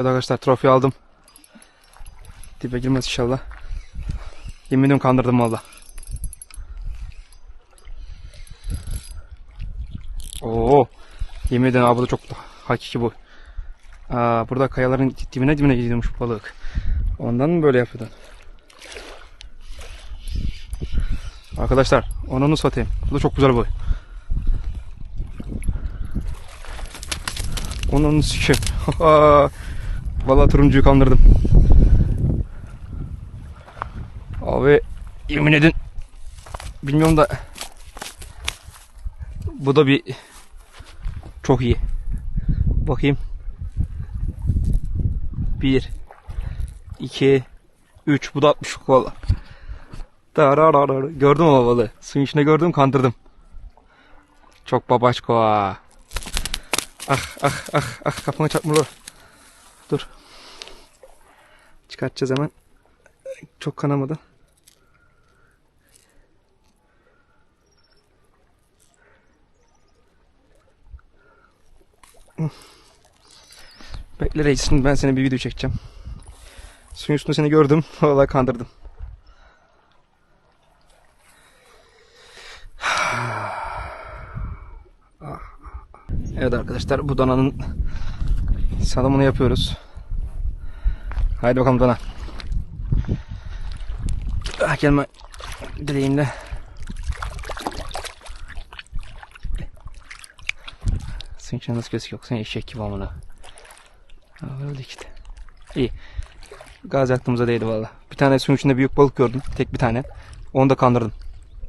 Evet arkadaşlar trofi aldım. Dibe girmez inşallah. Yemin ediyorum kandırdım valla. Oo. Yemin ederim abi bu da çok hakiki bu. Aa, burada kayaların dibine dibine gidiyormuş bu balık. Ondan mı böyle yapıyordun? Arkadaşlar onu satayım. Bu da çok güzel boy. Onun sikeyim. Vallahi turuncuyu kandırdım. Abi yemin edin bilmiyorum da bu da bir çok iyi. Bakayım. Bir, iki, üç. Bu da 60 valla. Gördüm o balığı. Suyun içinde gördüm kandırdım. Çok babaçko ha. Ah ah ah ah kafana çarpmalı. Dur. Çıkartacağız hemen. Çok kanamadı. Bekle reis şimdi ben seni bir video çekeceğim. Suyun üstünde seni gördüm. Vallahi kandırdım. Evet arkadaşlar bu dananın salımını yapıyoruz. Haydi bakalım dana. Ah, gelme dileğimle. Senin için nasıl gözüküyor? Sen eşek gibi amına. Öyle işte. İyi. Gaz yaktığımıza değdi valla. Bir tane suyun içinde büyük balık gördüm. Tek bir tane. Onu da kandırdım.